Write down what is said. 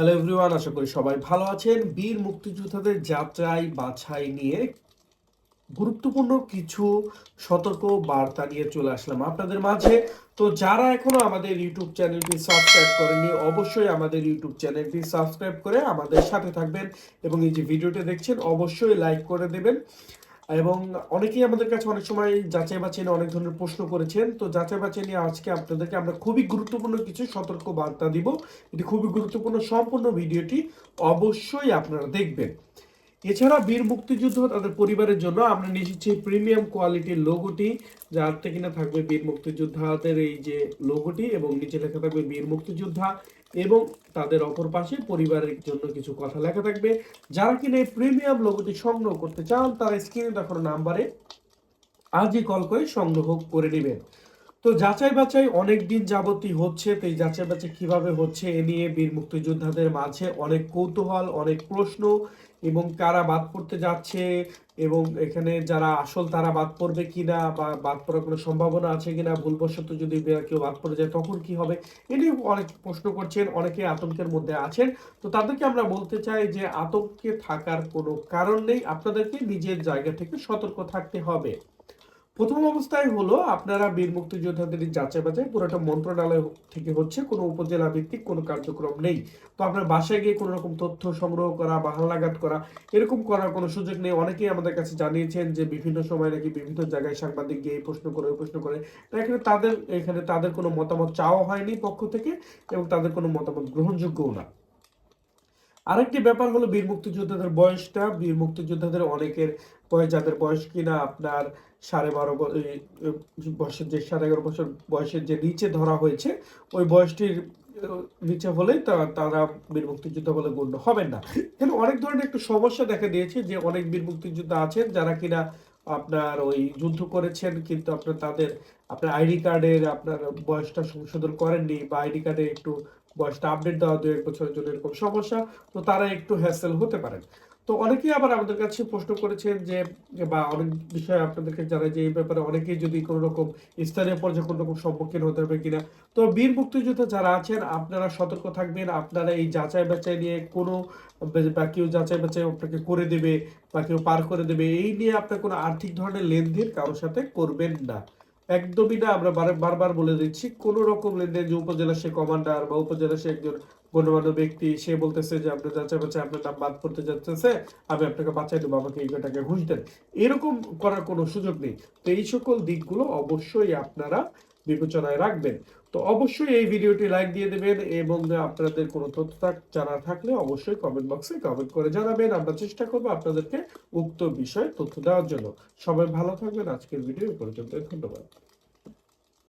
Hello everyone আশা করি সবাই ভালো আছেন। বীর মুক্তিযোদ্ধাদের যাত্রায় বাছাই নিয়ে গুরুত্বপূর্ণ কিছু সতর্ক বার্তা নিয়ে চলে আসলাম আপনাদের মাঝে। তো যারা এখনও আমাদের ইউটিউব চ্যানেলটি সাবস্ক্রাইব করেনি অবশ্যই আমাদের ইউটিউব চ্যানেলটি সাবস্ক্রাইব করে আমাদের সাথে থাকবেন এবং এই যে ভিডিওটি দেখছেন, অবশ্যই লাইক করে দেবেন। এবং অনেকেই আমাদের কাছে অনেক সময় যাচাই বাছাই নিয়ে অনেক ধরনের প্রশ্ন করেছেন। তো যাচাই বাছাই নিয়ে আজকে আপনাদেরকে আমরা খুবই গুরুত্বপূর্ণ কিছু সতর্ক বার্তা দিব। এটি খুবই গুরুত্বপূর্ণ সম্পূর্ণ ভিডিওটি অবশ্যই আপনারা দেখবেন। এছাড়া বীর মুক্তিযুদ্ধ তাদের পরিবারের জন্য আমরা নিয়ে এসেছি প্রিমিয়াম কোয়ালিটির লোগোটি যাতে কিনা থাকবে বীর মুক্তিযোদ্ধাদের এই যে লোগোটি এবং নিচে লেখা থাকবে বীর মুক্তিযোদ্ধা এবং তাদের অপর পাশে পরিবারের জন্য কিছু কথা লেখা থাকবে। যারা কিনা এই প্রিমিয়াম লোগোটি সংগ্রহ করতে চান, তারা স্ক্রিনে দেখানো নাম্বারে আজই কল করে সংগ্রহ করে নেবেন। তো যাচাই বাছাই অনেক দিন যাবতই হচ্ছে, তো এই যাচাই বাছাই কীভাবে হচ্ছে এ নিয়ে বীর মুক্তিযোদ্ধাদের মাঝে অনেক কৌতূহল, অনেক প্রশ্ন এবং কারা বাদ পড়তে যাচ্ছে এবং এখানে যারা আসল তারা বাদ পড়বে কিনা বা বাদ পড়ার কোনো সম্ভাবনা আছে কিনা, ভুলবশত যদি কেউ বাদ পড়ে যায় তখন কি হবে, এ নিয়ে অনেক প্রশ্ন করছেন, অনেকে আতঙ্কের মধ্যে আছেন। তো তাদেরকে আমরা বলতে চাই যে আতঙ্কে থাকার কোনো কারণ নেই, আপনাদেরকে নিজের জায়গা থেকে সতর্ক থাকতে হবে। প্রথম অবস্থায় হলো আপনারা বীর মুক্তিযোদ্ধাদের যাচাই বাছাই, পুরোটা মন্ত্রণালয় থেকে হচ্ছে, কোনো উপজেলা ভিত্তিক কোনো কার্যক্রম নেই। তো আপনার বাসায় গিয়ে কোনো রকম তথ্য সংগ্রহ করা বা হালনাগাদ করা, এরকম করার কোনো সুযোগ নেই। অনেকেই আমাদের কাছে জানিয়েছেন যে বিভিন্ন সময় নাকি বিভিন্ন জায়গায় সাংবাদিক গিয়ে প্রশ্ন করে প্রশ্ন করে। এখানে তাদের এখানে তাদের কোনো মতামত চাওয়া হয়নি পক্ষ থেকে এবং তাদের কোনো মতামত গ্রহণযোগ্যও না। আরেকটি ব্যাপার হলো বীর মুক্তিযোদ্ধাদের বয়সটা। বীর মুক্তিযোদ্ধাদের অনেকের বয়স, যাদের বয়স কিনা আপনার সাড়ে বারো বয়সের যে সাড়ে এগারো বছর বয়সের যে নিচে ধরা হয়েছে, ওই বয়সটির নিচে হলে তারা বীর মুক্তিযোদ্ধা বলে গণ্য হবেন না। এখানে অনেক ধরনের একটু সমস্যা দেখা দিয়েছে যে অনেক বীর মুক্তিযোদ্ধা আছেন যারা কিনা আপনার ওই যুদ্ধ করেছেন কিন্তু আপনার তাদের, আপনার আইডি কার্ডের আপনার বয়সটা সংশোধন করেননি বা আইডি কার্ডে একটু বয়সটা আপডেট দেওয়া দু এক বছরের জন্য এরকম সমস্যা, তো তারা একটু হ্যাসেল হতে পারেন। তো অনেকেই আবার আমাদের কাছে প্রশ্ন করেছেন যে বা অনেক বিষয়ে আপনাদেরকে জানাই যে এই ব্যাপারে অনেকেই যদি কোনো রকম স্থানীয় পর্যায়ে কোনো রকম সম্মুখীন হতে হবে কিনা। তো বীর মুক্তিযোদ্ধা যারা আছেন, আপনারা সতর্ক থাকবেন, আপনারা এই যাচাই বাছাই নিয়ে কোনো বা কেউ যাচাই বাছাই আপনাকে করে দেবে বা কেউ পার করে দেবে, এই নিয়ে আপনার কোনো আর্থিক ধরনের লেনদেন কারোর সাথে করবেন না। একদমই না, আমরা বারবার বলে দিচ্ছি, কোনো রকম লেনদেন যে উপজেলা সে কমান্ডার বা উপজেলা সে একজন গণ্যমান্য ব্যক্তি, সে বলতেছে যে আপনার যাচাই বাচ্চা আপনার নাম বাদ পড়তে যাচ্ছে, আমি আপনাকে বাঁচাই দেবো, আমাকে এই ঘুষ দেন। এরকম করার কোনো সুযোগ নেই। তো এই সকল দিকগুলো অবশ্যই আপনারা বিবেচনায় রাখবেন। তো অবশ্যই এই ভিডিওটি লাইক দিয়ে দেবেন এবং আপনাদের কোনো তথ্য জানা থাকলে অবশ্যই কমেন্ট বক্সে কমেন্ট করে জানাবেন। আমরা চেষ্টা করব আপনাদেরকে উক্ত বিষয়ে তথ্য দেওয়ার জন্য। সবাই ভালো থাকবেন। আজকের ভিডিও পর্যন্ত ধন্যবাদ।